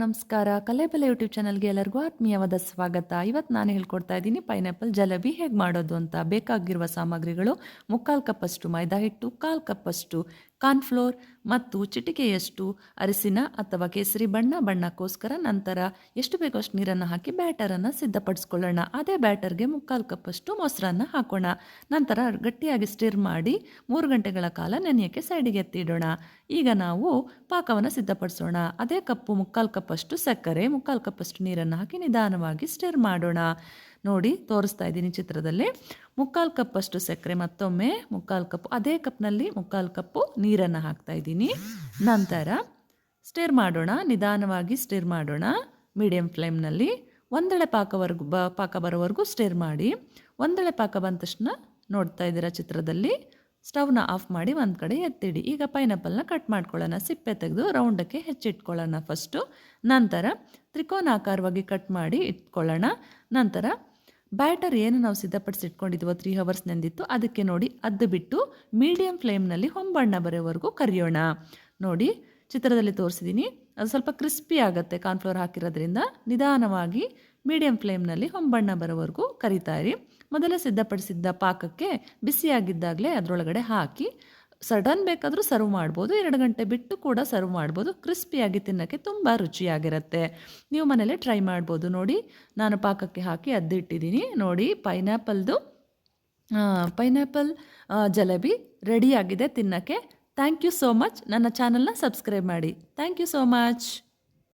ನಮಸ್ಕಾರ. ಕಲೆಬೆಲೆ ಯೂಟ್ಯೂಬ್ ಚಾನಲ್ಗೆ ಎಲ್ಲರಿಗೂ ಆತ್ಮೀಯವಾದ ಸ್ವಾಗತ. ಇವತ್ತು ನಾನು ಹೇಳ್ಕೊಡ್ತಾ ಇದ್ದೀನಿ ಪೈನಾಪಲ್ ಜಲಬಿ ಹೇಗೆ ಮಾಡೋದು ಅಂತ. ಬೇಕಾಗಿರುವ ಸಾಮಗ್ರಿಗಳು ಮುಕ್ಕಾಲು ಕಪ್ಪಷ್ಟು, ಮೈದಾ ಹಿಟ್ಟು, ಕಾಲು ಕಪ್ಪಷ್ಟು ಕಾರ್ನ್ಫ್ಲೋರ್ ಮತ್ತು ಚಿಟಿಕೆಯಷ್ಟು ಅರಿಸಿನ ಅಥವಾ ಕೇಸರಿ ಬಣ್ಣ ಬಣ್ಣಕ್ಕೋಸ್ಕರ ನಂತರ ಎಷ್ಟು ಬೇಕೋ ಅಷ್ಟು ನೀರನ್ನು ಹಾಕಿ ಬ್ಯಾಟರನ್ನು ಸಿದ್ಧಪಡಿಸ್ಕೊಳ್ಳೋಣ. ಅದೇ ಬ್ಯಾಟರ್ಗೆ ಮುಕ್ಕಾಲು ಕಪ್ಪಷ್ಟು ಮೊಸರನ್ನು ಹಾಕೋಣ. ನಂತರ ಗಟ್ಟಿಯಾಗಿ ಸ್ಟಿರ್ ಮಾಡಿ ಮೂರು ಗಂಟೆಗಳ ಕಾಲ ನೆನೆಯೋಕ್ಕೆ ಸೈಡಿಗೆ ಎತ್ತಿಡೋಣ. ಈಗ ನಾವು ಪಾಕವನ್ನು ಸಿದ್ಧಪಡಿಸೋಣ. ಅದೇ ಕಪ್ಪು ಮುಕ್ಕಾಲು ಕಪ್ಪಷ್ಟು ಸಕ್ಕರೆ, ಮುಕ್ಕಾಲು ಕಪ್ಪಷ್ಟು ನೀರನ್ನು ಹಾಕಿ ನಿಧಾನವಾಗಿ ಸ್ಟಿರ್ ಮಾಡೋಣ. ನೋಡಿ ತೋರಿಸ್ತಾ ಇದ್ದೀನಿ ಚಿತ್ರದಲ್ಲಿ. ಮುಕ್ಕಾಲು ಕಪ್ಪಷ್ಟು ಸಕ್ಕರೆ ಮತ್ತೊಮ್ಮೆ ಮುಕ್ಕಾಲು ಕಪ್ ಅದೇ ಕಪ್ನಲ್ಲಿ ಮುಕ್ಕಾಲು ಕಪ್ಪು ನೀರನ್ನು ಹಾಕ್ತಾ ಇದ್ದೀನಿ. ನಂತರ ಸ್ಟಿರ್ ಮಾಡೋಣ, ನಿಧಾನವಾಗಿ ಸ್ಟಿರ್ ಮಾಡೋಣ. ಮೀಡಿಯಂ ಫ್ಲೇಮ್ನಲ್ಲಿ ಒಂದೆಳೆ ಪಾಕವರೆಗೂ ಬ, ಪಾಕ ಬರೋವರೆಗೂ ಸ್ಟಿರ್ ಮಾಡಿ. ಒಂದೆಳೆ ಪಾಕ ಬಂದ ತಕ್ಷಣ ನೋಡ್ತಾ ಇದ್ದೀರಾ ಚಿತ್ರದಲ್ಲಿ ಸ್ಟವ್ನ ಆಫ್ ಮಾಡಿ ಒಂದು ಕಡೆ ಎತ್ತಿಡಿ. ಈಗ ಪೈನಾಪಲ್ನ ಕಟ್ ಮಾಡ್ಕೊಳ್ಳೋಣ, ಸಿಪ್ಪೆ ತೆಗೆದು ರೌಂಡಕ್ಕೆ ಹೆಚ್ಚಿಟ್ಕೊಳ್ಳೋಣ ಫಸ್ಟು ನಂತರ ತ್ರಿಕೋನಾಕಾರವಾಗಿ ಕಟ್ ಮಾಡಿ ಇಟ್ಕೊಳ್ಳೋಣ. ನಂತರ ಬ್ಯಾಟರ್ ಏನು ನಾವು ಸಿದ್ಧಪಡಿಸಿ ಇಟ್ಕೊಂಡಿದ್ವೋ ತ್ರೀ ಹವರ್ಸ್ ನೆಂದಿತ್ತು, ಅದಕ್ಕೆ ನೋಡಿ ಅದ್ದು ಬಿಟ್ಟು ಮೀಡಿಯಂ ಫ್ಲೇಮ್ನಲ್ಲಿ ಹೊಂಬಣ್ಣ ಬರೋವರೆಗೂ ಕರಿಯೋಣ. ನೋಡಿ, ಚಿತ್ರದಲ್ಲಿ ತೋರಿಸಿದ್ದೀನಿ ಅದು ಸ್ವಲ್ಪ ಕ್ರಿಸ್ಪಿ ಆಗುತ್ತೆ ಕಾರ್ನ್ಫ್ಲೋರ್ ಹಾಕಿರೋದ್ರಿಂದ. ನಿಧಾನವಾಗಿ ಮೀಡಿಯಂ ಫ್ಲೇಮ್ನಲ್ಲಿ ಹೊಂಬಣ್ಣ ಬರೋವರೆಗೂ ಕರಿತಾ ಮೊದಲೇ ಸಿದ್ಧಪಡಿಸಿದ್ದ ಪಾಕಕ್ಕೆ ಬಿಸಿಯಾಗಿದ್ದಾಗಲೇ ಅದರೊಳಗಡೆ ಹಾಕಿ ಸಡನ್ ಬೇಕಾದರೂ ಸರ್ವ್ ಮಾಡ್ಬೋದು, ಎರಡು ಗಂಟೆ ಬಿಟ್ಟು ಕೂಡ ಸರ್ವ್ ಮಾಡ್ಬೋದು, ಕ್ರಿಸ್ಪಿಯಾಗಿ ತಿನ್ನೋಕ್ಕೆ ತುಂಬ ರುಚಿಯಾಗಿರುತ್ತೆ. ನೀವು ಮನೇಲೆ ಟ್ರೈ ಮಾಡ್ಬೋದು ನೋಡಿ. ನಾನು ಪಾಕಕ್ಕೆ ಹಾಕಿ ಅದ್ದಿಟ್ಟಿದ್ದೀನಿ. ನೋಡಿ, ಪೈನಾಪಲ್ದು ಪೈನಾಪಲ್ ಜಲೇಬಿ ರೆಡಿಯಾಗಿದೆ ತಿನ್ನೋಕ್ಕೆ. Thank you so much. ನನ್ನ ಚಾನಲ್ನ ಸಬ್ಸ್ಕ್ರೈಬ್ ಮಾಡಿ. Thank you so much.